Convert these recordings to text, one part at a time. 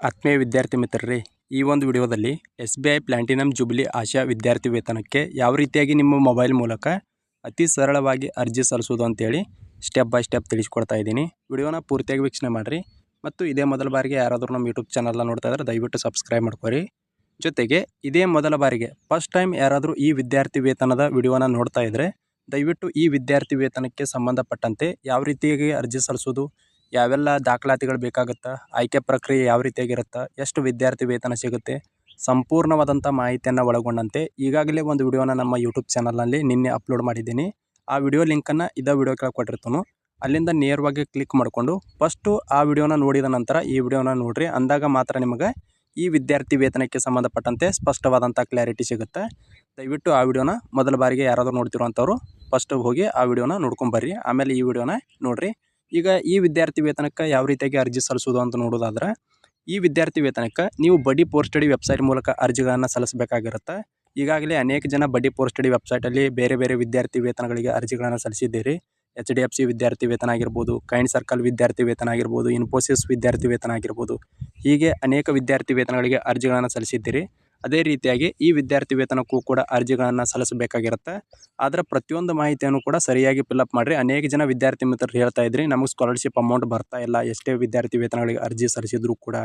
ಆತ್ಮೀಯ ವಿದ್ಯಾರ್ಥಿ ಮಿತ್ರರೇ, ಈ ಒಂದು ವಿಡಿಯೋದಲ್ಲಿ S B I platinum jubilee Asha ವಿದ್ಯಾರ್ಥಿ ವೇತನಕ್ಕೆ ಯಾವ ರೀತಿಯಾಗಿ ನಿಮ್ಮ ಮೊಬೈಲ್ ಮೂಲಕ ಅತಿ ಸರಳವಾಗಿ ಅರ್ಜಿ ಸಲ್ಲಿಸೋದು ಅಂತೇಳಿ ಸ್ಟೆಪ್ ಬೈ ಸ್ಟೆಪ್ ತಿಳಿಸ್ಕೊಡ್ತಾ ಇದ್ದೀನಿ. ವಿಡಿಯೋನ ಪೂರ್ತಿಯಾಗಿ ವೀಕ್ಷಣೆ ಮಾಡಿರಿ. ಮತ್ತು ಇದೇ ಮೊದಲ ಬಾರಿಗೆ ಯಾರಾದರೂ ನಮ್ಮ ಯೂಟ್ಯೂಬ್ ಚಾನಲ್ನ ನೋಡ್ತಾ ಇದ್ದಾರೆ ದಯವಿಟ್ಟು ಸಬ್ಸ್ಕ್ರೈಬ್ ಮಾಡ್ಕೊರಿ. ಜೊತೆಗೆ ಇದೇ ಮೊದಲ ಬಾರಿಗೆ ಫಸ್ಟ್ ಟೈಮ್ ಯಾರಾದರೂ ಈ ವಿದ್ಯಾರ್ಥಿ ವೇತನದ ವಿಡಿಯೋನ ನೋಡ್ತಾ ಇದ್ದರೆ ದಯವಿಟ್ಟು ಈ ವಿದ್ಯಾರ್ಥಿ ವೇತನಕ್ಕೆ ಸಂಬಂಧಪಟ್ಟಂತೆ ಯಾವ ರೀತಿಯಾಗಿ ಅರ್ಜಿ ಸಲ್ಲಿಸೋದು ಯಾವೆಲ್ಲ ದಾಖಲಾತಿಗಳು ಬೇಕಾಗುತ್ತಾ, ಆಯ್ಕೆ ಪ್ರಕ್ರಿಯೆ ಯಾವ ರೀತಿಯಾಗಿರುತ್ತೆ, ಎಷ್ಟು ವಿದ್ಯಾರ್ಥಿ ವೇತನ ಸಿಗುತ್ತೆ, ಸಂಪೂರ್ಣವಾದಂಥ ಮಾಹಿತಿಯನ್ನು ಒಳಗೊಂಡಂತೆ ಈಗಾಗಲೇ ಒಂದು ವಿಡಿಯೋನ ನಮ್ಮ ಯೂಟ್ಯೂಬ್ ಚಾನಲ್ನಲ್ಲಿ ನಿನ್ನೆ ಅಪ್ಲೋಡ್ ಮಾಡಿದ್ದೀನಿ. ಆ ವಿಡಿಯೋ ಲಿಂಕನ್ನು ಇದೇ ವಿಡಿಯೋ ಕೆಳಗೆ ಕೊಟ್ಟಿರ್ತಾನು. ಅಲ್ಲಿಂದ ನೇರವಾಗಿ ಕ್ಲಿಕ್ ಮಾಡಿಕೊಂಡು ಫಸ್ಟು ಆ ವಿಡಿಯೋನ ನೋಡಿದ ನಂತರ ಈ ವಿಡಿಯೋನ ನೋಡಿರಿ. ಅಂದಾಗ ಮಾತ್ರ ನಿಮಗೆ ಈ ವಿದ್ಯಾರ್ಥಿ ವೇತನಕ್ಕೆ ಸಂಬಂಧಪಟ್ಟಂತೆ ಸ್ಪಷ್ಟವಾದಂಥ ಕ್ಲಾರಿಟಿ ಸಿಗುತ್ತೆ. ದಯವಿಟ್ಟು ಆ ವಿಡಿಯೋನ ಮೊದಲ ಬಾರಿಗೆ ಯಾರಾದರೂ ನೋಡ್ತಿರುವಂಥವ್ರು ಫಸ್ಟ್ ಹೋಗಿ ಆ ವಿಡಿಯೋನ ನೋಡ್ಕೊಂಬರ್ರಿ ಆಮೇಲೆ ಈ ವಿಡಿಯೋನ ನೋಡಿರಿ. ಈಗ ಈ ವಿದ್ಯಾರ್ಥಿ ವೇತನಕ್ಕೆ ಯಾವ ರೀತಿಯಾಗಿ ಅರ್ಜಿ ಸಲ್ಲಿಸೋದು ಅಂತ ನೋಡೋದಾದ್ರೆ, ಈ ವಿದ್ಯಾರ್ಥಿ ವೇತನಕ್ಕೆ ನೀವು ಬಡ್ಡಿ ಪೋರ್ ಸ್ಟಡಿ ವೆಬ್ಸೈಟ್ ಮೂಲಕ ಅರ್ಜಿಗಳನ್ನು ಸಲ್ಲಿಸಬೇಕಾಗಿರುತ್ತೆ. ಈಗಾಗಲೇ ಅನೇಕ ಜನ ಬಡ್ಡಿ ಪೋರ್ ಸ್ಟಡಿ ವೆಬ್ಸೈಟಲ್ಲಿ ಬೇರೆ ಬೇರೆ ವಿದ್ಯಾರ್ಥಿ ವೇತನಗಳಿಗೆ ಅರ್ಜಿಗಳನ್ನು ಸಲ್ಲಿಸಿದ್ದೀರಿ. ಎಚ್ ಡಿ ಎಫ್ ಸಿ ವಿದ್ಯಾರ್ಥಿ ವೇತನ ಆಗಿರ್ಬೋದು, ಕೈಂಡ್ ಸರ್ಕಲ್ ವಿದ್ಯಾರ್ಥಿ ವೇತನ ಆಗಿರ್ಬೋದು, ಇನ್ಫೋಸಿಸ್ ವಿದ್ಯಾರ್ಥಿ ವೇತನ ಆಗಿರ್ಬೋದು, ಹೀಗೆ ಅನೇಕ ವಿದ್ಯಾರ್ಥಿ ವೇತನಗಳಿಗೆ ಅರ್ಜಿಗಳನ್ನು ಸಲ್ಲಿಸಿದ್ದೀರಿ. ಅದೇ ರೀತಿಯಾಗಿ ಈ ವಿದ್ಯಾರ್ಥಿ ವೇತನಕ್ಕೂ ಕೂಡ ಅರ್ಜಿಗಳನ್ನು ಸಲ್ಲಿಸಬೇಕಾಗಿರುತ್ತೆ. ಆದರೆ ಪ್ರತಿಯೊಂದು ಮಾಹಿತಿಯನ್ನು ಕೂಡ ಸರಿಯಾಗಿ ಫಿಲ್ಅಪ್ ಮಾಡಿರಿ. ಅನೇಕ ಜನ ವಿದ್ಯಾರ್ಥಿ ಮಿತ್ರರು ಹೇಳ್ತಾ ಇದ್ರಿ, ನಮಗೆ ಸ್ಕಾಲರ್ಶಿಪ್ ಅಮೌಂಟ್ ಬರ್ತಾ ಇಲ್ಲ. ಎಷ್ಟೇ ವಿದ್ಯಾರ್ಥಿ ವೇತನಗಳಿಗೆ ಅರ್ಜಿ ಸಲ್ಲಿಸಿದ್ರು ಕೂಡ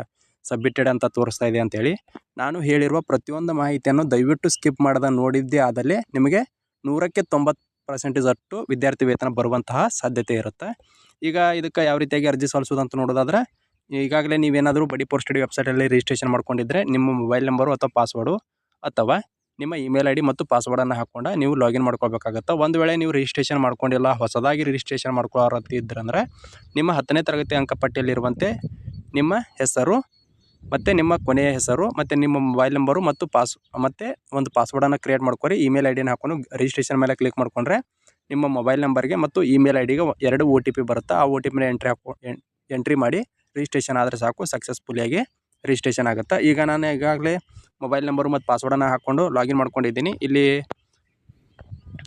ಸಬ್ಮಿಟೆಡ್ ಅಂತ ತೋರಿಸ್ತಾ ಇದೆ ಅಂತೇಳಿ ನಾನು ಹೇಳಿರುವ ಪ್ರತಿಯೊಂದು ಮಾಹಿತಿಯನ್ನು ದಯವಿಟ್ಟು ಸ್ಕಿಪ್ ಮಾಡದ ನೋಡಿದ್ದೇ ಆದಲ್ಲಿ ನಿಮಗೆ ನೂರಕ್ಕೆ ತೊಂಬತ್ತು ಪರ್ಸೆಂಟೇಜ್ ಅಷ್ಟು ವಿದ್ಯಾರ್ಥಿ ವೇತನ ಬರುವಂತಹ ಸಾಧ್ಯತೆ ಇರುತ್ತೆ. ಈಗ ಇದಕ್ಕೆ ಯಾವ ರೀತಿಯಾಗಿ ಅರ್ಜಿ ಸಲ್ಲಿಸೋದು ಅಂತ ನೋಡೋದಾದ್ರೆ ಈಗಾಗಲೇ ನೀವೇನಾದರೂ ಬಡಿ ಪೋರ್ ಸ್ಟಡಿ ವೆಬ್ಸೈಟಲ್ಲಿ ರಿಜಿಸ್ಟ್ರೇಷನ್ ಮಾಡ್ಕೊಂಡಿದ್ರೆ ನಿಮ್ಮ ಮೊಬೈಲ್ ನಂಬರು ಅಥವಾ ಪಾಸ್ವರ್ಡು ಅಥವಾ ನಿಮ್ಮ ಇಮೇಲ್ ಐ ಡಿ ಮತ್ತು ಪಾಸ್ವರ್ಡನ್ನು ಹಾಕ್ಕೊಂಡು ನೀವು ಲಾಗಿನ್ ಮಾಡ್ಕೋಬೇಕಾಗತ್ತೆ. ಒಂದು ವೇಳೆ ನೀವು ರಿಜಿಸ್ಟ್ರೇಷನ್ ಮಾಡ್ಕೊಂಡಿಲ್ಲ, ಹೊಸದಾಗಿ ರಿಜಿಸ್ಟ್ರೇಷನ್ ಮಾಡ್ಕೊಳ್ಳೋರತ್ತಿದ್ರಂದ್ರೆ ನಿಮ್ಮ ಹತ್ತನೇ ತರಗತಿ ಅಂಕಪಟ್ಟಿಯಲ್ಲಿರುವಂತೆ ನಿಮ್ಮ ಹೆಸರು ಮತ್ತು ನಿಮ್ಮ ಕೊನೆಯ ಹೆಸರು ಮತ್ತು ನಿಮ್ಮ ಮೊಬೈಲ್ ನಂಬರು ಮತ್ತು ಪಾಸ್ ಮತ್ತು ಒಂದು ಪಾಸ್ವರ್ಡನ್ನು ಕ್ರಿಯೇಟ್ ಮಾಡ್ಕೊರಿ. ಇಮೇಲ್ ಐ ಡಿನ ಹಾಕೊಂಡು ರಿಜಿಸ್ಟ್ರೇಷನ್ ಮೇಲೆ ಕ್ಲಿಕ್ ಮಾಡಿಕೊಂಡ್ರೆ ನಿಮ್ಮ ಮೊಬೈಲ್ ನಂಬರ್ಗೆ ಮತ್ತು ಇಮೇಲ್ ಐ ಡಿಗೆ ಎರಡು ಒ ಟಿ ಪಿ ಬರುತ್ತೆ, ಆ ಒ ಟಿ ಪಿನ ಎಂಟ್ರಿ ಹಾಕೊ ಎಂಟ್ರಿ ಮಾಡಿ ರಿಜಿಸ್ಟ್ರೇಷನ್ ಆದರೆ ಸಾಕು ಸಕ್ಸಸ್ಫುಲ್ಲಿಯಾಗಿ ರಿಜಿಸ್ಟ್ರೇಷನ್ ಆಗುತ್ತೆ. ಈಗ ನಾನು ಈಗಾಗಲೇ ಮೊಬೈಲ್ ನಂಬರು ಮತ್ತು ಪಾಸ್ವರ್ಡನ್ನು ಹಾಕ್ಕೊಂಡು ಲಾಗಿನ್ ಮಾಡ್ಕೊಂಡಿದ್ದೀನಿ. ಇಲ್ಲಿ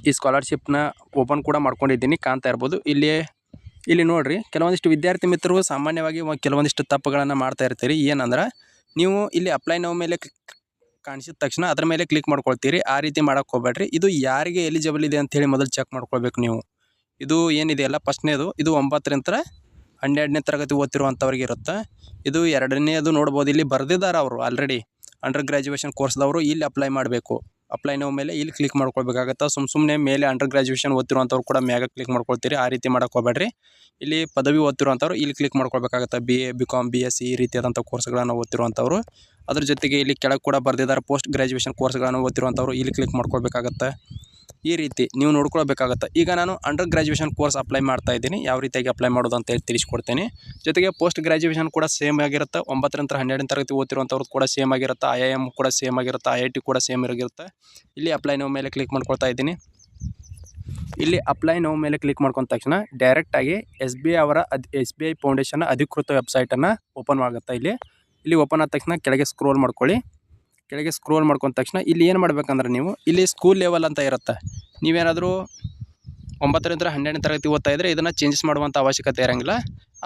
ಈ ಸ್ಕಾಲರ್ಶಿಪ್ನ ಓಪನ್ ಕೂಡ ಮಾಡ್ಕೊಂಡಿದ್ದೀನಿ, ಕಾಣ್ತಾ ಇರ್ಬೋದು. ಇಲ್ಲಿ ಇಲ್ಲಿ ನೋಡಿರಿ, ಕೆಲವೊಂದಿಷ್ಟು ವಿದ್ಯಾರ್ಥಿ ಮಿತ್ರರು ಸಾಮಾನ್ಯವಾಗಿ ಕೆಲವೊಂದಿಷ್ಟು ತಪ್ಪುಗಳನ್ನು ಮಾಡ್ತಾ ಇರ್ತೀರಿ. ಏನಂದ್ರೆ, ನೀವು ಇಲ್ಲಿ ಅಪ್ಲೈ ನಾವು ಮೇಲೆ ಕಾಣಿಸಿದ ತಕ್ಷಣ ಅದರ ಮೇಲೆ ಕ್ಲಿಕ್ ಮಾಡ್ಕೊಳ್ತೀರಿ. ಆ ರೀತಿ ಮಾಡೋಕ್ಕೆ ಹೋಗ್ಬೇಡ್ರಿ. ಇದು ಯಾರಿಗೆ ಎಲಿಜಿಬಲ್ ಇದೆ ಅಂತೇಳಿ ಮೊದಲು ಚೆಕ್ ಮಾಡ್ಕೊಳ್ಬೇಕು ನೀವು. ಇದು ಏನಿದೆಯಲ್ಲ ಫಸ್ಟ್ನೇದು, ಇದು ಒಂಬತ್ತರಿಂದ ಹನ್ನೆರಡನೇ ತರಗತಿ ಓದ್ತಿರುವಂಥವ್ರಿಗೆ ಇರುತ್ತೆ. ಇದು ಎರಡನೇದು ನೋಡ್ಬೋದು. ಇಲ್ಲಿ ಬರೆದಿದ್ದಾರೆ ಅವರು ಆಲ್ರೆಡಿ ಅಂಡರ್ ಗ್ರ್ಯಾಜುಯೇಷನ್ ಕೋರ್ಸ್ದವರು ಇಲ್ಲಿ ಅಪ್ಲೈ ಮಾಡಬೇಕು. ಅಪ್ಲೈ ಮೇಲೆ ಇಲ್ಲಿ ಕ್ಲಿಕ್ ಮಾಡ್ಕೊಳ್ಬೇಕಾಗತ್ತೆ. ಸುಮ್ ಸುಮ್ಮನೆ ಮೇಲೆ ಅಂಡರ್ ಗ್ರ್ಯಾಜುಯೇಷನ್ ಓದ್ತಿರುವಂಥವ್ರು ಕೂಡ ಮ್ಯಾಗ ಕ್ಲಿಕ್ ಮಾಡ್ಕೊಳ್ತೀರಿ. ಆ ರೀತಿ ಹೋಗ್ಬೇಡ್ರಿ. ಇಲ್ಲಿ ಪದವಿ ಓದ್ತಿರುವಂಥವ್ರು ಇಲ್ಲಿ click ಮಾಡ್ಕೊಳ್ಬೇಕಾಗತ್ತೆ. B A B com B S C ಈ ರೀತಿಯಾದಂಥ ಕೋರ್ಸ್ಗಳನ್ನು ಓದ್ತಿರುವಂಥವ್ರು. ಅದ್ರ ಜೊತೆಗೆ ಇಲ್ಲಿ ಕೆಳಗೆ ಕೂಡ ಬರೆದಿದ್ದಾರೆ. ಪೋಸ್ಟ್ ಗ್ರ್ಯಾಜುಯೇಷನ್ ಕೋರ್ಸ್ಗಳನ್ನು ಓದ್ತಿರುವಂಥವ್ರು ಇಲ್ಲಿ ಕ್ಲಿಕ್ ಮಾಡ್ಕೊಳ್ಬೇಕಾಗತ್ತೆ. ಈ ರೀತಿ ನೀವು ನೋಡ್ಕೊಳ್ಬೇಕಾಗತ್ತೆ. ಈಗ ನಾನು ಅಂಡರ್ ಗ್ರ್ಯಾಜುಯೇಷನ್ ಕೋರ್ಸ್ ಅಪ್ಲೈ ಮಾಡ್ತಾ ಇದ್ದೀನಿ. ಯಾವ ರೀತಿಯಾಗಿ ಅಪ್ಲೈ ಮಾಡೋದು ಅಂತ ಹೇಳಿ ತಿಳಿಸ್ಕೊಡ್ತೀನಿ. ಜೊತೆಗೆ ಪೋಸ್ಟ್ ಗ್ರ್ಯಾಜುಯೇಷನ್ ಕೂಡ ಸೇಮ್ ಆಗಿರುತ್ತೆ. ಒಂಬತ್ತರಂತರ ಹನ್ನೆರಡನೇ ತರಗತಿ ಓದ್ತಿರುವಂಥವ್ರದ್ದು ಕೂಡ ಸೇಮ್ ಆಗಿರುತ್ತೆ. ಐ ಐ ಎಂ ಕೂಡ ಸೇಮ್ ಆಗಿರುತ್ತೆ. ಐ ಐ ಟಿ ಕೂಡ ಸೇಮ್ ಆಗಿರುತ್ತೆ. ಇಲ್ಲಿ ಅಪ್ಲೈ ನೋವು ಮೇಲೆ ಕ್ಲಿಕ್ ಮಾಡ್ಕೊಳ್ತಾ ಇದ್ದೀನಿ. ಇಲ್ಲಿ ಅಪ್ಲೈ ನೋವು ಮೇಲೆ ಕ್ಲಿಕ್ ಮಾಡ್ಕೊಂಡ ತಕ್ಷಣ ಡೈರೆಕ್ಟಾಗಿ ಎಸ್ ಬಿ ಐ ಅವರ ಅದ್ ಎಸ್ ಬಿ ಐ ಫೌಂಡೇಶನ್ ಅಧಿಕೃತ ವೆಬ್ಸೈಟನ್ನು ಓಪನ್ ಆಗುತ್ತೆ ಇಲ್ಲಿ. ಇಲ್ಲಿ ಓಪನ್ ಆದ ತಕ್ಷಣ ಕೆಳಗೆ ಸ್ಕ್ರೋಲ್ ಮಾಡ್ಕೊಳ್ಳಿ. ಕೆಳಗೆ ಸ್ಕ್ರೋಲ್ ಮಾಡ್ಕೊಂಡ ತಕ್ಷಣ ಇಲ್ಲಿ ಏನು ಮಾಡ್ಬೇಕಂದ್ರೆ ನೀವು, ಇಲ್ಲಿ ಸ್ಕೂಲ್ ಲೆವೆಲ್ ಅಂತ ಇರುತ್ತೆ. ನೀವೇನಾದರೂ ಒಂಬತ್ತರಿಂದ ಹನ್ನೆರಡನೇ ತರಗತಿ ಓದ್ತಾ ಇದ್ದರೆ ಇದನ್ನು ಚೇಂಜಸ್ ಮಾಡುವಂಥ ಅವಶ್ಯಕತೆ ಇರೋಂಗಿಲ್ಲ.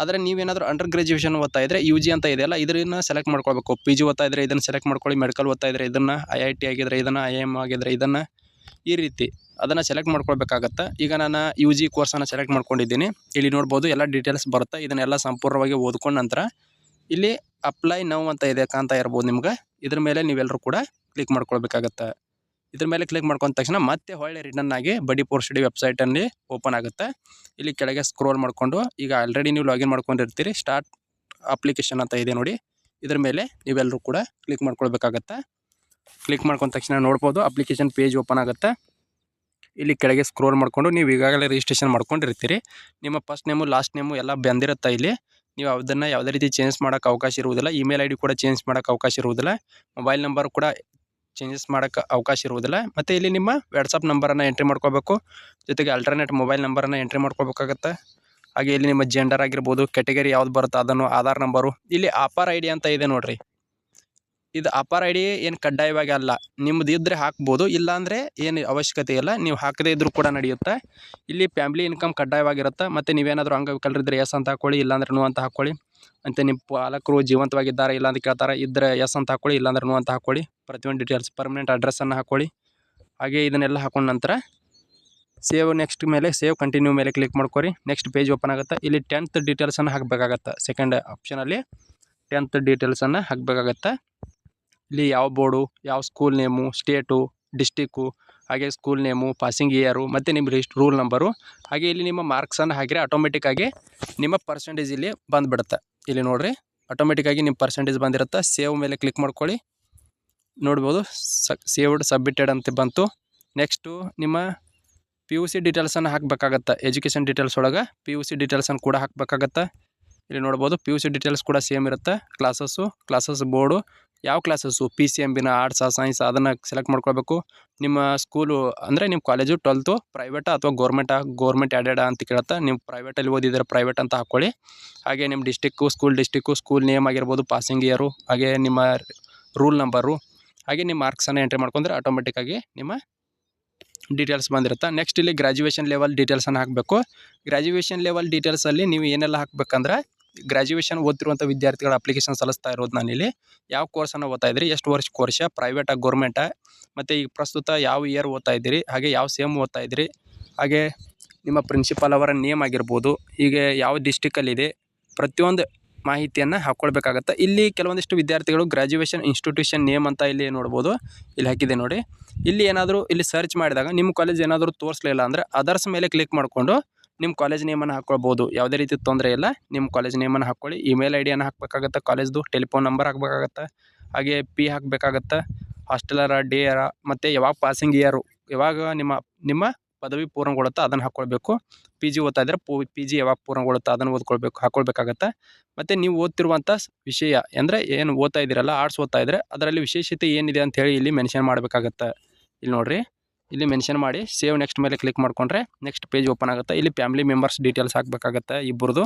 ಆದರೆ ನೀವೇನಾದರೂ ಅಂಡರ್ ಗ್ರ್ಯಾಜುಯೇಷನ್ ಓದ್ತಾ ಇದ್ದರೆ ಯು ಜಿ ಅಂತ ಇದೆಯಲ್ಲ ಇದನ್ನು ಸೆಲೆಕ್ಟ್ ಮಾಡ್ಕೊಳ್ಬೇಕು. ಪಿ ಜಿ ಓದ್ತಾ ಇದ್ದರೆ ಇದನ್ನು ಸೆಲೆಕ್ಟ್ ಮಾಡ್ಕೊಳ್ಳಿ ಮೆಡಿಕಲ್ ಓದ್ತಾ ಇದ್ದರೆ ಇದನ್ನು ಐ ಐ ಟಿ ಆಗಿದ್ರೆ ಇದನ್ನು ಐ ಎಂ ಆಗಿದ್ರೆ ಇದನ್ನು, ಈ ರೀತಿ ಅದನ್ನು ಸೆಲೆಕ್ಟ್ ಮಾಡ್ಕೊಳ್ಬೇಕಾಗತ್ತೆ. ಈಗ ನಾನು ಯು ಜಿ ಕೋರ್ಸನ್ನು ಸೆಲೆಕ್ಟ್ ಮಾಡ್ಕೊಂಡಿದ್ದೀನಿ. ಇಲ್ಲಿ ನೋಡ್ಬೋದು ಎಲ್ಲ ಡೀಟೇಲ್ಸ್ ಬರುತ್ತೆ. ಇದನ್ನೆಲ್ಲ ಸಂಪೂರ್ಣವಾಗಿ ಓದ್ಕೊಂಡ ನಂತರ ಇಲ್ಲಿ ಅಪ್ಲೈ ನೌ ಅಂತ ಇದೆ ಕಾಣ್ತಾ ಇರ್ಬೋದು ನಿಮ್ಗೆ. ಇದ್ರ ಮೇಲೆ ನೀವೆಲ್ಲರೂ ಕೂಡ ಕ್ಲಿಕ್ ಮಾಡ್ಕೊಳ್ಬೇಕಾಗತ್ತೆ. ಇದ್ರ ಮೇಲೆ ಕ್ಲಿಕ್ ಮಾಡ್ಕೊಂಡ ತಕ್ಷಣ ಮತ್ತೆ ಹೊಳ್ಳೆ ರಿಟರ್ನ್ ಆಗಿ ಬಡಿ ಪೋರ್ ಸ್ಟಡಿ ವೆಬ್ಸೈಟಲ್ಲಿ ಓಪನ್ ಆಗುತ್ತೆ. ಇಲ್ಲಿ ಕೆಳಗೆ ಸ್ಕ್ರೋಲ್ ಮಾಡಿಕೊಂಡು, ಈಗ ಆಲ್ರೆಡಿ ನೀವು ಲಾಗಿನ್ ಮಾಡ್ಕೊಂಡಿರ್ತೀರಿ ಸ್ಟಾರ್ಟ್ ಅಪ್ಲಿಕೇಶನ್ ಅಂತ ಇದೆ ನೋಡಿ. ಇದ್ರ ಮೇಲೆ ನೀವೆಲ್ಲರೂ ಕೂಡ ಕ್ಲಿಕ್ ಮಾಡ್ಕೊಳ್ಬೇಕಾಗತ್ತೆ. ಕ್ಲಿಕ್ ಮಾಡ್ಕೊಂಡ ತಕ್ಷಣ ನೋಡ್ಬೋದು ಅಪ್ಲಿಕೇಶನ್ ಪೇಜ್ ಓಪನ್ ಆಗುತ್ತೆ. ಇಲ್ಲಿ ಕೆಳಗೆ ಸ್ಕ್ರೋಲ್ ಮಾಡಿಕೊಂಡು, ನೀವು ಈಗಾಗಲೇ ರಿಜಿಸ್ಟ್ರೇಷನ್ ಮಾಡ್ಕೊಂಡಿರ್ತೀರಿ. ನಿಮ್ಮ ಫಸ್ಟ್ ನೇಮು ಲಾಸ್ಟ್ ನೇಮು ಎಲ್ಲ ಬಂದಿರುತ್ತೆ ಇಲ್ಲಿ. ನೀವು ಅದನ್ನು ಯಾವುದೇ ರೀತಿ ಚೇಂಜ್ ಮಾಡೋಕ್ಕೆ ಅವಕಾಶ ಇರುವುದಿಲ್ಲ. ಇಮೇಲ್ ಐ ಕೂಡ ಚೇಂಜ್ ಮಾಡೋಕ್ಕೆ ಅವಕಾಶ ಇರುವುದಿಲ್ಲ. ಮೊಬೈಲ್ ನಂಬರ್ ಕೂಡ ಚೇಂಜಸ್ ಮಾಡೋಕ್ಕೆ ಅವಕಾಶ ಇರುವುದಿಲ್ಲ. ಮತ್ತು ಇಲ್ಲಿ ನಿಮ್ಮ ವಾಟ್ಸಪ್ ನಂಬರನ್ನು ಎಂಟ್ರಿ ಮಾಡ್ಕೋಬೇಕು. ಜೊತೆಗೆ ಅಲ್ಟರ್ನೇಟ್ ಮೊಬೈಲ್ ನಂಬರನ್ನು ಎಂಟ್ರಿ ಮಾಡ್ಕೋಬೇಕಾಗತ್ತೆ. ಹಾಗೆ ಇಲ್ಲಿ ನಿಮ್ಮ ಜೆಂಡರ್ ಆಗಿರ್ಬೋದು ಕೆಟಗರಿ ಯಾವ್ದು ಬರುತ್ತೆ ಅದನ್ನು, ಆಧಾರ್ ನಂಬರು ಇಲ್ಲಿ ಆಫರ್ ಐ ಅಂತ ಇದೆ ನೋಡಿರಿ. ಇದು ಅಪರ್ ಐ ಡಿ ಏನು ಕಡ್ಡಾಯವಾಗಿ ಅಲ್ಲ. ನಿಮ್ಮದು ಇದ್ದರೆ ಹಾಕ್ಬೋದು, ಇಲ್ಲಾಂದರೆ ಏನು ಅವಶ್ಯಕತೆ ಇಲ್ಲ. ನೀವು ಹಾಕದೇ ಇದ್ದರೂ ಕೂಡ ನಡೆಯುತ್ತೆ. ಇಲ್ಲಿ ಫ್ಯಾಮಿಲಿ ಇನ್ಕಮ್ ಕಡ್ಡಾಯವಾಗಿರುತ್ತೆ. ಮತ್ತು ನೀವೇನಾದರೂ ಅಂಗವಿಕಲರಿದ್ದರೆ ಎಸ್ ಅಂತ ಹಾಕ್ಕೊಳ್ಳಿ ಇಲ್ಲಾಂದ್ರೆ ನೋ ಅಂತ ಹಾಕ್ಕೊಳ್ಳಿ ಅಂತ ನಿಮ್ಮ ಪಾಲಕರು ಜೀವಂತವಾಗಿದ್ದಾರೆ ಇಲ್ಲ ಅಂತ ಕೇಳ್ತಾರೆ ಇದ್ದರೆ ಎಸ್ ಅಂತ ಹಾಕ್ಕೊಳ್ಳಿ ಇಲ್ಲಾಂದ್ರೆ ನೋ ಅಂತ ಹಾಕ್ಕೊಳ್ಳಿ ಪ್ರತಿಯೊಂದು ಡೀಟೇಲ್ಸ್ ಪರ್ಮನೆಂಟ್ ಅಡ್ರೆಸ್ಸನ್ನು ಹಾಕ್ಕೊಳ್ಳಿ ಹಾಗೆ ಇದನ್ನೆಲ್ಲ ಹಾಕೊಂಡ ನಂತರ ಸೇವ್ ನೆಕ್ಸ್ಟ್ ಮೇಲೆ ಸೇವ್ ಕಂಟಿನ್ಯೂ ಮೇಲೆ ಕ್ಲಿಕ್ ಮಾಡ್ಕೊರಿ. ನೆಕ್ಸ್ಟ್ ಪೇಜ್ ಓಪನ್ ಆಗುತ್ತೆ. ಇಲ್ಲಿ ಟೆಂತ್ ಡೀಟೇಲ್ಸನ್ನು ಹಾಕಬೇಕಾಗತ್ತೆ. ಸೆಕೆಂಡ್ ಆಪ್ಷನಲ್ಲಿ ಟೆಂತ್ ಡೀಟೇಲ್ಸನ್ನು ಹಾಕಬೇಕಾಗತ್ತೆ. ಇಲ್ಲಿ ಯಾವ ಬೋರ್ಡು, ಯಾವ ಸ್ಕೂಲ್ ನೇಮು, ಸ್ಟೇಟು, ಡಿಸ್ಟಿಕ್ಕು, ಹಾಗೆ ಸ್ಕೂಲ್ ನೇಮು ಪಾಸಿಂಗ್ ಇಯರು ಮತ್ತು ನಿಮ್ಮ ರಿಸ್ಟ್ ರೂಲ್ ನಂಬರು ಹಾಗೆ ಇಲ್ಲಿ ನಿಮ್ಮ ಮಾರ್ಕ್ಸನ್ನು ಹಾಕಿದ್ರೆ ಆಟೋಮೆಟಿಕ್ಕಾಗಿ ನಿಮ್ಮ ಪರ್ಸೆಂಟೇಜ್ ಇಲ್ಲಿ ಬಂದುಬಿಡುತ್ತೆ. ಇಲ್ಲಿ ನೋಡಿರಿ ಆಟೋಮೆಟಿಕ್ಕಾಗಿ ನಿಮ್ಮ ಪರ್ಸೆಂಟೇಜ್ ಬಂದಿರುತ್ತೆ. ಸೇವ್ ಮೇಲೆ ಕ್ಲಿಕ್ ಮಾಡ್ಕೊಳ್ಳಿ. ನೋಡ್ಬೋದು ಸೇವ್ಡ್ ಸಬ್ಮಿಟೆಡ್ ಅಂತ ಬಂತು. ನೆಕ್ಸ್ಟು ನಿಮ್ಮ ಪಿ ಯು ಸಿ ಡೀಟೇಲ್ಸನ್ನು ಹಾಕಬೇಕಾಗತ್ತೆ. ಎಜುಕೇಷನ್ ಡೀಟೇಲ್ಸ್ ಒಳಗೆ ಪಿ ಯು ಸಿ ಡೀಟೇಲ್ಸನ್ನು ಕೂಡ ಹಾಕಬೇಕಾಗತ್ತೆ. ಇಲ್ಲಿ ನೋಡ್ಬೋದು ಪಿ ಯು ಸಿ ಡೀಟೇಲ್ಸ್ ಕೂಡ ಸೇಮ್ ಇರುತ್ತೆ. ಕ್ಲಾಸಸ್ಸು ಕ್ಲಾಸಸ್ ಬೋರ್ಡು ಯಾವ ಕ್ಲಾಸಸ್ಸು ಪಿ ಸಿ ಎಂ ಬಿನ ಆರ್ಟ್ಸಾ ಸೈನ್ಸ್ ಅದನ್ನು ಸೆಲೆಕ್ಟ್ ಮಾಡ್ಕೊಳ್ಬೇಕು. ನಿಮ್ಮ ಸ್ಕೂಲು ಅಂದರೆ ನಿಮ್ಮ ಕಾಲೇಜು ಟ್ವೆಲ್ತು ಪ್ರೈವೇಟಾ ಅಥವಾ ಗೋರ್ಮೆಂಟಾ ಗೋರ್ಮೆಂಟ್ ಆ್ಯಡೆಡಾ ಅಂತ ಕೇಳುತ್ತೆ. ನೀವು ಪ್ರೈವೇಟಲ್ಲಿ ಓದಿದ್ರೆ ಪ್ರೈವೇಟ್ ಅಂತ ಹಾಕ್ಕೊಳ್ಳಿ ಹಾಗೆ ನಿಮ್ಮ district school district school name ಆಗಿರ್ಬೋದು ಪಾಸಿಂಗ್ ಇಯರು ಹಾಗೆ ನಿಮ್ಮ ರೂಲ್ ನಂಬರು ಹಾಗೆ ನಿಮ್ಮ ಮಾರ್ಕ್ಸನ್ನು ಎಂಟ್ರಿ ಮಾಡ್ಕೊಂಡ್ರೆ ಆಟೋಮೆಟಿಕ್ಕಾಗಿ ನಿಮ್ಮ ಡೀಟೇಲ್ಸ್ ಬಂದಿರುತ್ತೆ. ನೆಕ್ಸ್ಟ್ ಇಲ್ಲಿ ಗ್ರ್ಯಾಜುಯೇಷನ್ ಲೆವೆಲ್ ಡೀಟೇಲ್ಸನ್ನು ಹಾಕಬೇಕು. ಗ್ರ್ಯಾಜುಯೇಷನ್ ಲೆವೆಲ್ ಡೀಟೇಲ್ಸಲ್ಲಿ ನೀವು ಏನೆಲ್ಲ ಹಾಕಬೇಕಂದ್ರೆ ಗ್ರ್ಯಾಜುಯೇಷನ್ ಓದ್ತಿರುವಂಥ ವಿದ್ಯಾರ್ಥಿಗಳ ಅಪ್ಲಿಕೇಶನ್ ಸಲ್ಲಿಸ್ತಾ ಇರೋದು ನಾನಿಲ್ಲಿ. ಯಾವ ಕೋರ್ಸನ್ನು ಓದ್ತಾ ಇದ್ದೀರಿ? ಎಷ್ಟು ವರ್ಷ ಕೋರ್ಸ ಪ್ರೈವೇಟಾ ಗೌರ್ಮೆಂಟಾ ಮತ್ತು ಈಗ ಪ್ರಸ್ತುತ ಯಾವ ಇಯರ್ ಓದ್ತಾ ಇದ್ದೀರಿ? ಹಾಗೆ ಯಾವ ಸೇಮ್ ಓದ್ತಾ ಇದ್ದೀರಿ? ಹಾಗೆ ನಿಮ್ಮ ಪ್ರಿನ್ಸಿಪಾಲ್ ಅವರ ನೇಮ್ ಆಗಿರ್ಬೋದು. ಹೀಗೆ ಯಾವ ಡಿಸ್ಟಿಕಲ್ಲಿದೆ ಪ್ರತಿಯೊಂದು ಮಾಹಿತಿಯನ್ನು ಹಾಕ್ಕೊಳ್ಬೇಕಾಗತ್ತೆ ಇಲ್ಲಿ ಕೆಲವೊಂದಿಷ್ಟು ವಿದ್ಯಾರ್ಥಿಗಳು ಗ್ರ್ಯಾಜುಯೇಷನ್ ಇನ್ಸ್ಟಿಟ್ಯೂಷನ್ ನೇಮ್ ಅಂತ ಇಲ್ಲಿ ನೋಡ್ಬೋದು. ಇಲ್ಲಿ ಹಾಕಿದೆ ನೋಡಿ. ಇಲ್ಲಿ ಏನಾದರೂ ಇಲ್ಲಿ ಸರ್ಚ್ ಮಾಡಿದಾಗ ನಿಮ್ಮ ಕಾಲೇಜ್ ಏನಾದರೂ ತೋರಿಸ್ಲಿಲ್ಲ ಅಂದರೆ ಅದರ್ಸ್ ಮೇಲೆ ಕ್ಲಿಕ್ ಮಾಡಿಕೊಂಡು ನಿಮ್ಮ ಕಾಲೇಜ್ ನೇಮನ್ನು ಹಾಕ್ಕೊಳ್ಬೋದು ಯಾವುದೇ ರೀತಿ ತೊಂದರೆ ಇಲ್ಲ. ನಿಮ್ಮ ಕಾಲೇಜ್ ನೇಮನ್ನು ಹಾಕ್ಕೊಳ್ಳಿ ಇಮೇಲ್ ಐ ಡಿಯನ್ನು ಹಾಕಬೇಕಾಗತ್ತೆ ಕಾಲೇಜ್ದು ಟೆಲಿಫೋನ್ ನಂಬರ್ ಹಾಕಬೇಕಾಗತ್ತೆ. ಹಾಗೆ ಪಿ ಹಾಕಬೇಕಾಗತ್ತೆ. ಹಾಸ್ಟೆಲರ ಡೇ ಅರ, ಮತ್ತು ಯಾವಾಗ ಪಾಸಿಂಗ್ ಇಯರು ಯಾವಾಗ ನಿಮ್ಮ ನಿಮ್ಮ ಪದವಿ ಪೂರ್ಣಗೊಳ್ಳುತ್ತಾ ಅದನ್ನು ಹಾಕ್ಕೊಳ್ಬೇಕು ಪಿ ಜಿ ಓದ್ತಾ ಇದ್ದರೆ ಪು ಪಿ ಜಿ ಯಾವಾಗ ಪೂರ್ಣಗೊಳ್ಳುತ್ತಾ ಅದನ್ನು ಓದ್ಕೊಳ್ಬೇಕು ಹಾಕ್ಕೊಳ್ಬೇಕಾಗತ್ತೆ ಮತ್ತು ನೀವು ಓದ್ತಿರುವಂಥ ವಿಷಯ ಅಂದರೆ ಏನು ಓದ್ತಾ ಇದ್ದೀರಲ್ಲ ಆರ್ಟ್ಸ್ ಓದ್ತಾ ಇದ್ದರೆ ಅದರಲ್ಲಿ ವಿಶೇಷತೆ ಏನಿದೆ ಅಂತ ಹೇಳಿ ಇಲ್ಲಿ ಮೆನ್ಷನ್ ಮಾಡಬೇಕಾಗತ್ತೆ. ಇಲ್ಲಿ ನೋಡಿರಿ, ಇಲ್ಲಿ ಮೆನ್ಷನ್ ಮಾಡಿ ಸೇವ್ ನೆಕ್ಸ್ಟ್ ಮೇಲೆ ಕ್ಲಿಕ್ ಮಾಡಿಕೊಂಡ್ರೆ ನೆಕ್ಸ್ಟ್ ಪೇಜ್ ಓಪನ್ ಆಗುತ್ತೆ. ಇಲ್ಲಿ ಫ್ಯಾಮಿಲಿ ಮೆಂಬರ್ಸ್ ಡೀಟೇಲ್ಸ್ ಹಾಕಬೇಕಾಗತ್ತೆ ಇಬ್ಬರದು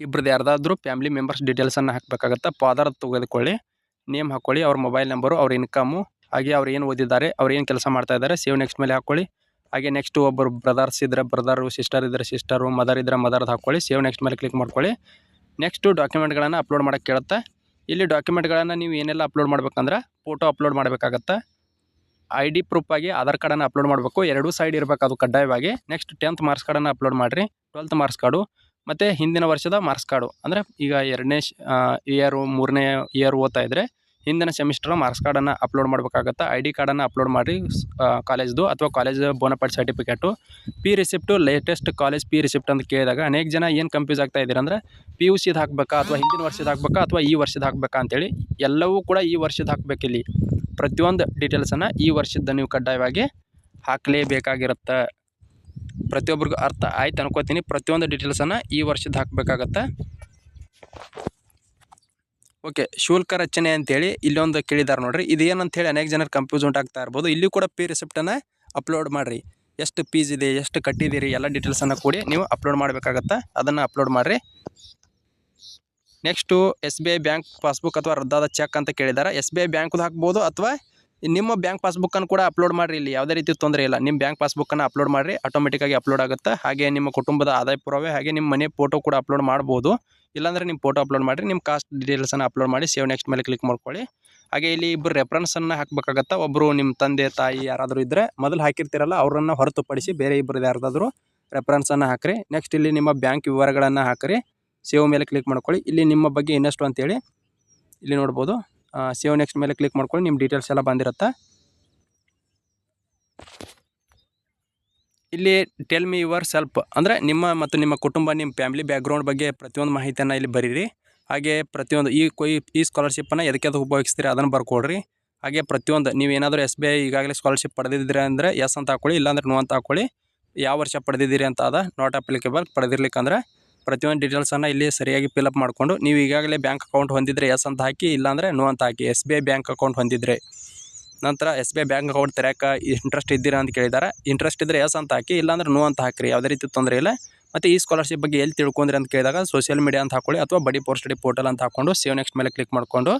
ಇಬ್ಬರದ್ದು ಯಾರ್ದಾದ್ರೂ ಫ್ಯಾಮಿಲಿ ಮೆಂಬರ್ಸ್ ಡೀಟೇಲ್ಸನ್ನು ಹಾಕಬೇಕಾಗತ್ತೆ. ಫಾದರ್ ತೆಗೆದುಕೊಳ್ಳಿ ನೇಮ್ ಹಾಕ್ಕೊಳ್ಳಿ ಅವ್ರ ಮೊಬೈಲ್ ನಂಬರು ಅವ್ರ ಇನ್ಕಮು ಹಾಗೆ ಅವ್ರು ಏನು ಓದಿದ್ದಾರೆ, ಅವ್ರು ಏನು ಕೆಲಸ ಮಾಡ್ತಾ ಇದ್ದಾರೆ ಸೇವ್ ನೆಕ್ಸ್ಟ್ ಮೇಲೆ ಹಾಕ್ಕೊಳ್ಳಿ ಹಾಗೆ ನೆಕ್ಸ್ಟ್ ಒಬ್ಬರು ಬ್ರದರ್ಸ್ ಇದ್ದರೆ ಬ್ರದರು ಸಿಸ್ಟರ್ ಇದ್ದರೆ ಸಿಸ್ಟರು ಮದರ್ ಇದ್ದರೆ ಮದರ್ದು ಹಾಕ್ಕೊಳ್ಳಿ ಸೇವ್ ನೆಕ್ಸ್ಟ್ ಮೇಲೆ ಕ್ಲಿಕ್ ಮಾಡ್ಕೊಳ್ಳಿ. ನೆಕ್ಸ್ಟು ಡಾಕ್ಯುಮೆಂಟ್ಗಳನ್ನು ಅಪ್ಲೋಡ್ ಮಾಡಕ್ಕೆ ಕೇಳುತ್ತೆ. ಇಲ್ಲಿ ಡಾಕ್ಯುಮೆಂಟ್ಗಳನ್ನು ನೀವು ಏನೆಲ್ಲ ಅಪ್ಲೋಡ್ ಮಾಡ್ಬೇಕಂದ್ರೆ ಫೋಟೋ ಅಪ್ಲೋಡ್ ಮಾಡಬೇಕಾಗತ್ತೆ. ಐ ಡಿ ಪ್ರೂಫಾಗಿ ಆಧಾರ್ ಕಾರ್ಡನ್ನು ಅಪ್ಲೋಡ್ ಮಾಡಬೇಕು. ಎರಡೂ ಸೈಡ್ ಇರಬೇಕು ಅದು ಕಡ್ಡಾಯವಾಗಿ. ನೆಕ್ಸ್ಟ್ ಟೆಂತ್ ಮಾರ್ಕ್ಸ್ ಕಾರ್ಡನ್ನು ಅಪ್ಲೋಡ್ ಮಾಡಿರಿ. ಟ್ವೆಲ್ತ್ ಮಾರ್ಕ್ಸ್ ಕಾರ್ಡು ಮತ್ತು ಹಿಂದಿನ ವರ್ಷದ ಮಾರ್ಕ್ಸ್ ಕಾರ್ಡು ಅಂದರೆ ಈಗ ಎರಡನೇ ಇಯರು ಮೂರನೇ ಇಯರ್ ಓದ್ತಾ ಇದ್ದರೆ ಹಿಂದಿನ ಸೆಮಿಸ್ಟರ್ ಮಾರ್ಕ್ಸ್ ಕಾರ್ಡನ್ನು ಅಪ್ಲೋಡ್ ಮಾಡಬೇಕಾಗತ್ತೆ, ಐ ಡಿ ಕಾರ್ಡನ್ನು ಅಪ್ಲೋಡ್ ಮಾಡಿ ಕಾಲೇಜ್ದು ಅಥವಾ college bonafide certificate fee receipt latest college fee receipt ಅಂತ ಕೇಳಿದಾಗ ಅನೇಕ ಜನ ಏನು ಕನ್ಫ್ಯೂಸ್ ಆಗ್ತಾ ಇದ್ದೀರ ಅಂದರೆ ಪಿ ಯು ಸಿದು ಹಾಕಬೇಕಾ ಅಥವಾ ಹಿಂದಿನ ವರ್ಷದ ಹಾಕಬೇಕಾ ಅಥವಾ ಈ ವರ್ಷದ ಹಾಕಬೇಕಾ ಅಂತೇಳಿ ಎಲ್ಲವೂ ಕೂಡ ಈ ವರ್ಷದ ಹಾಕಬೇಕಿಲ್ಲಿ. ಪ್ರತಿಯೊಂದು ಡೀಟೇಲ್ಸನ್ನು ಈ ವರ್ಷದ ನೀವು ಕಡ್ಡಾಯವಾಗಿ ಹಾಕಲೇಬೇಕಾಗಿರುತ್ತೆ. ಪ್ರತಿಯೊಬ್ಬರಿಗೂ ಅರ್ಥ ಆಯ್ತು ಅನ್ಕೋತೀನಿ. ಪ್ರತಿಯೊಂದು ಡೀಟೇಲ್ಸನ್ನು ಈ ವರ್ಷದ ಹಾಕಬೇಕಾಗತ್ತೆ. ಓಕೆ, ಶುಲ್ಕ ರಚನೆ ಅಂತೇಳಿ ಇಲ್ಲೊಂದು ಕೇಳಿದಾರೆ ನೋಡ್ರಿ. ಇದು ಏನಂತೇಳಿ ಅನೇಕ ಜನರು ಕನ್ಫ್ಯೂಸ್ ಉಂಟಾಗ್ತಾ ಇರ್ಬೋದು. ಇಲ್ಲಿ ಕೂಡ ಪಿ ರಿಸಿಪ್ಟನ್ನು ಅಪ್ಲೋಡ್ ಮಾಡಿರಿ. ಎಷ್ಟು ಪೀಸ್ ಇದೆ, ಎಷ್ಟು ಕಟ್ಟಿದ್ದೀರಿ, ಎಲ್ಲ ಡೀಟೇಲ್ಸನ್ನು ಕೂಡಿ ನೀವು ಅಪ್ಲೋಡ್ ಮಾಡಬೇಕಾಗತ್ತೆ? ಅದನ್ನು ಅಪ್ಲೋಡ್ ಮಾಡಿರಿ. Next S B I bank passbook ಅಥವಾ ರದ್ದಾದ ಚೆಕ್ ಅಂತ ಕೇಳಿದ್ದಾರೆ ಎಸ್ ಬಿ ಐ ಬ್ಯಾಂಕ್ದು ಹಾಕ್ಬೋದು ಅಥವಾ ನಿಮ್ಮ ಬ್ಯಾಂಕ್ ಪಾಸ್ಬುಕ್ಕನ್ನು ಕೂಡ ಅಪ್ಲೋಡ್ ಮಾಡಿರಿ. ಇಲ್ಲಿ ಯಾವುದೇ ರೀತಿ ತೊಂದರೆ ಇಲ್ಲ. ನಿಮ್ಮ ಬ್ಯಾಂಕ್ ಪಾಸ್ಬುಕ್ಕನ್ನು ಅಪ್ಲೋಡ್ ಮಾಡಿರಿ. ಆಟೋಮೆಟಿಕ್ಕಾಗಿ ಅಪ್ಲೋಡ್ ಆಗುತ್ತೆ? ಹಾಗೆ ನಿಮ್ಮ ಕುಟುಂಬದ ಆದಾಯ ಪುರಾವೆ, ಹಾಗೆ ನಿಮ್ಮ ಮನೆ ಫೋಟೋ ಕೂಡ ಅಪ್ಲೋಡ್ ಮಾಡ್ಬೋದು. ಇಲ್ಲಾಂದರೆ ನಿಮ್ಮ ಫೋಟೋ ಅಪ್ಲೋಡ್ ಮಾಡಿ ನಿಮ್ಮ ಕಾಸ್ಟ್ ಡೀಟೇಲ್ಸನ್ನು ಅಪ್ಲೋಡ್ ಮಾಡಿ ಸೇವ್ ನೆಕ್ಸ್ಟ್ ಮೇಲೆ ಕ್ಲಿಕ್ ಮಾಡ್ಕೊಳ್ಳಿ. ಹಾಗೆ ಇಲ್ಲಿ ಇಬ್ಬರು ರೆಫರೆನ್ಸನ್ನು ಹಾಕಬೇಕಾಗತ್ತೆ ಒಬ್ಬರು ನಿಮ್ಮ ತಂದೆ, ತಾಯಿ ಯಾರಾದರೂ ಇದ್ದರೆ ಮೊದಲು ಹಾಕಿರ್ತೀರಲ್ಲ, ಅವರನ್ನು ಹೊರತುಪಡಿಸಿ ಬೇರೆ ಇಬ್ಬರದ್ದು ಯಾರ್ದಾದರೂ ರೆಫರೆನ್ಸನ್ನು ಹಾಕಿರಿ. ನೆಕ್ಸ್ಟ್ ಇಲ್ಲಿ ನಿಮ್ಮ ಬ್ಯಾಂಕ್ ವಿವರಗಳನ್ನು ಹಾಕಿರಿ. ಸೇವ್ ಮೇಲೆ ಕ್ಲಿಕ್ ಮಾಡ್ಕೊಳ್ಳಿ. ಇಲ್ಲಿ ನಿಮ್ಮ ಬಗ್ಗೆ ಇನ್ನಷ್ಟು ಅಂತೇಳಿ ಇಲ್ಲಿ ನೋಡ್ಬೋದು. ಸೇವ್ ನೆಕ್ಸ್ಟ್ ಮೇಲೆ ಕ್ಲಿಕ್ ಮಾಡ್ಕೊಳ್ಳಿ ನಿಮ್ಮ ಡೀಟೇಲ್ಸ್ ಎಲ್ಲ ಬಂದಿರುತ್ತೆ. ಇಲ್ಲಿ ಟೆಲ್ ಮಿ ಯುವರ್ ಸೆಲ್ಫ್ ಅಂದರೆ ನಿಮ್ಮ ಮತ್ತು ನಿಮ್ಮ ಕುಟುಂಬ, ನಿಮ್ಮ ಫ್ಯಾಮಿಲಿ ಬ್ಯಾಕ್ಗ್ರೌಂಡ್ ಬಗ್ಗೆ ಪ್ರತಿಯೊಂದು ಮಾಹಿತಿಯನ್ನು ಇಲ್ಲಿ ಬರೀರಿ. ಹಾಗೆ ಪ್ರತಿಯೊಂದು ಈ ಕೊಯ್, ಈ ಸ್ಕಾಲರ್ಶಿಪ್ಪನ್ನು ಎದಕ್ಕೆ ಅದು ಉಪಯೋಗಿಸ್ತೀರಿ ಅದನ್ನು ಬರ್ಕೊಡ್ರಿ. ಹಾಗೆ ಪ್ರತಿಯೊಂದು ನೀವು ಏನಾದರೂ ಎಸ್ ಬಿ ಐ ಈಗಾಗಲೇ ಸ್ಕಾಲರ್ಶಿಪ್ ಪಡೆದಿದ್ದೀರಿ ಅಂದರೆ ಎಸ್ ಅಂತ ಹಾಕೊಳ್ಳಿ, ಇಲ್ಲಾಂದ್ರೆ ನೋ ಅಂತ ಹಾಕೊಳ್ಳಿ. ಯಾವ ವರ್ಷ ಪಡೆದಿದ್ದೀರಿ ಅಂತ ಅದ ನಾಟ್ ಅಪ್ಲಿಕೇಬಲ್ ಪಡೆದಿರ್ಲಿಕ್ಕಂದ್ರೆ ಪ್ರತಿಯೊಂದು ಡೀಟೇಲ್ಸನ್ನು ಇಲ್ಲಿ ಸರಿಯಾಗಿ ಫಿಲಪ್ ಮಾಡಿಕೊಂಡು ನೀವು ಈಗಾಗಲೇ ಬ್ಯಾಂಕ್ ಅಕೌಂಟ್ ಹೊಂದಿದ್ರೆ ಎಸ್ ಅಂತ ಹಾಕಿ, ಇಲ್ಲಾಂದರೆ ನೋ ಅಂತ ಹಾಕಿ S B I bank account ಹೊಂದಿದ್ರೆ. ನಂತರ S B I bank account ತೆರೆಯೋಕೆ interest ಇದ್ದೀರಾ ಅಂತ ಕೇಳಿದ್ದಾರೆ ಇಂಟ್ರೆಸ್ಟ್ ಇದ್ದರೆ ಎಸ್ ಅಂತ ಹಾಕಿ, ಇಲ್ಲಾಂದ್ರೆ ನೋ ಅಂತ ಹಾಕಿರಿ. ಯಾವುದೇ ರೀತಿ ತೊಂದರೆ ಇಲ್ಲ. ಮತ್ತು ಈ ಸ್ಕಾಲರ್ಶಿಪ್ ಬಗ್ಗೆ ಎಲ್ಲಿ ತಿಳ್ಕೊಂಡ್ರಿ ಅಂತ ಕೇಳಿದಾಗ ಸೋಷಿಯಲ್ ಮೀಡಿಯಾ ಅಂತ ಹಾಕೊಳ್ಳಿ ಅಥವಾ ಬಡಿ ಪೋಸ್ಟ್ ಸ್ಟಡಿ ಪೋರ್ಟಲ್ ಅಂತ ಹಾಕ್ಕೊಂಡು ಸೇವ್ ನೆಕ್ಸ್ಟ್ ಮೇಲೆ ಕ್ಲಿಕ್ ಮಾಡಿಕೊಂಡು.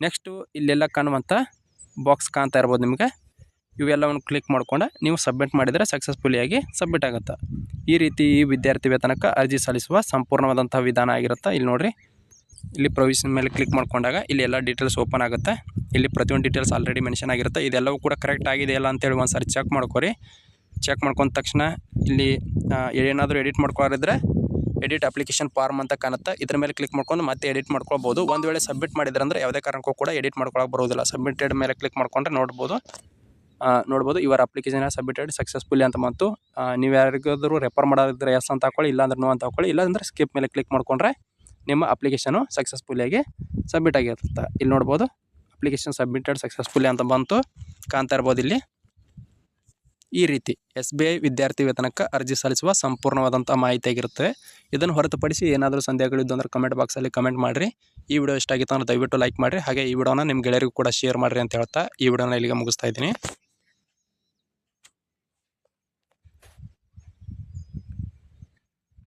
ನೆಕ್ಸ್ಟು ಇಲ್ಲೆಲ್ಲ ಕಾಣುವಂಥ ಬಾಕ್ಸ್ ಕಾಣ್ತಾ ಇರ್ಬೋದು ನಿಮಗೆ. ಇವೆಲ್ಲವನ್ನು ಕ್ಲಿಕ್ ಮಾಡ್ಕೊಂಡು ನೀವು ಸಬ್ಮಿಟ್ ಮಾಡಿದರೆ ಸಕ್ಸಸ್ಫುಲಿಯಾಗಿ ಸಬ್ಮಿಟ್ ಆಗುತ್ತೆ. ಈ ರೀತಿ ಈ ವಿದ್ಯಾರ್ಥಿ ವೇತನಕ್ಕೆ ಅರ್ಜಿ ಸಲ್ಲಿಸುವ ಸಂಪೂರ್ಣವಾದಂಥ ವಿಧಾನ ಆಗಿರುತ್ತೆ. ಇಲ್ಲಿ ನೋಡಿರಿ. ಇಲ್ಲಿ ಪ್ರೊವಿಷನ್ ಮೇಲೆ ಕ್ಲಿಕ್ ಮಾಡ್ಕೊಂಡಾಗ ಇಲ್ಲಿ ಎಲ್ಲ ಡೀಟೇಲ್ಸ್ ಓಪನ್ ಆಗುತ್ತೆ. ಇಲ್ಲಿ ಪ್ರತಿಯೊಂದು ಡೀಟೇಲ್ಸ್ ಆಲ್ರೆಡಿ ಮೆನ್ಷನ್ ಆಗಿರುತ್ತೆ. ಇದೆಲ್ಲವೂ ಕೂಡ ಕರೆಕ್ಟ್ ಆಗಿದೆಯಲ್ಲ ಅಂತೇಳಿ ಒಂದು ಸಾರಿ ಚೆಕ್ ಮಾಡ್ಕೊರಿ. ಚೆಕ್ ಮಾಡ್ಕೊಂಡ ತಕ್ಷಣ ಇಲ್ಲಿ ಏನಾದರೂ ಎಡಿಟ್ ಮಾಡ್ಕೊಳಿದ್ರೆ ಎಡಿಟ್ ಅಪ್ಲಿಕೇಶನ್ ಫಾರ್ಮ್ ಅಂತ ಕಾಣುತ್ತೆ. ಇದ್ರ ಮೇಲೆ ಕ್ಲಿಕ್ ಮಾಡ್ಕೊಂಡು ಮತ್ತೆ ಎಡಿಟ್ ಮಾಡ್ಕೊಳ್ಬೋದು. ಒಂದು ವೇಳೆ ಸಬ್ಮಿಟ್ ಮಾಡಿದ್ರೆ ಅಂದರೆ ಯಾವುದೇ ಕಾರಣಕ್ಕೂ ಕೂಡ ಎಡಿಟ್ ಮಾಡ್ಕೊಳಕ್ಕೆ ಬರೋದಿಲ್ಲ ಸಬ್ಮಿಟೆಡ್ ಮೇಲೆ ಕ್ಲಿಕ್ ಮಾಡ್ಕೊಂಡ್ರೆ ನೋಡ್ಬೋದು. ನೋಡ್ಬೋದು ಇವರ ಅಪ್ಲಿಕೇಶನ್ ಸಬ್ಮಿಟೆಡ್ ಸಕ್ಸಸ್ಫುಲಿ ಅಂತ ಬಂತು. ನೀವು ಯಾರಿಗಾದರೂ ರೆಫರ್ ಮಾಡೋದಿದ್ರೆ ಎಸ್ ಅಂತ ಹಾಕೊಳ್ಳಿ, ಇಲ್ಲಾಂದ್ರೆ ನೋ ಅಂತ ಹಾಕೊಳ್ಳಿ. ಇಲ್ಲಾಂದ್ರೆ ಸ್ಕಿಪ್ ಮೇಲೆ ಕ್ಲಿಕ್ ಮಾಡ್ಕೊಂಡ್ರೆ ನಿಮ್ಮ ಅಪ್ಲಿಕೇಶನು ಸಕ್ಸಸ್ಫುಲಿಯಾಗಿ ಸಬ್ಮಿಟ್ ಆಗಿರುತ್ತೆ. ಇಲ್ಲಿ ನೋಡ್ಬೋದು ಅಪ್ಲಿಕೇಶನ್ ಸಬ್ಮಿಟೆಡ್ ಸಕ್ಸಸ್ಫುಲಿ ಅಂತ ಬಂತು. ಕಾಣ್ತಾ ಇರ್ಬೋದು ಇಲ್ಲಿ. ಈ ರೀತಿ ಎಸ್ ಬಿ ಐ ವಿದ್ಯಾರ್ಥಿ ವೇತನಕ್ಕೆ ಅರ್ಜಿ ಸಲ್ಲಿಸುವ ಸಂಪೂರ್ಣವಾದಂಥ ಮಾಹಿತಿ ಆಗಿರುತ್ತೆ. ಇದನ್ನು ಹೊರತುಪಡಿಸಿ ಏನಾದರೂ ಸಂದೇಹಗಳಿದ್ದು ಅಂದ್ರೆ ಕಮೆಂಟ್ ಬಾಕ್ಸಲ್ಲಿ ಕಮೆಂಟ್ ಮಾಡಿರಿ. ಈ ವಿಡಿಯೋ ಇಷ್ಟ ಆಗಿತ್ತು ಅಂದ್ರೆ ದಯವಿಟ್ಟು ಲೈಕ್ ಮಾಡಿರಿ. ಹಾಗೆ ಈ ವಿಡಿಯೋನ ನಿಮ್ಮ ಗೆಳೆಯರಿಗೂ ಕೂಡ ಶೇರ್ ಮಾಡಿರಿ ಅಂತ ಹೇಳ್ತಾ ಈ ವಿಡಿಯೋನ ಇಲ್ಲಿಗೆ ಮುಗಿಸ್ತಾ ಇದ್ದೀನಿ.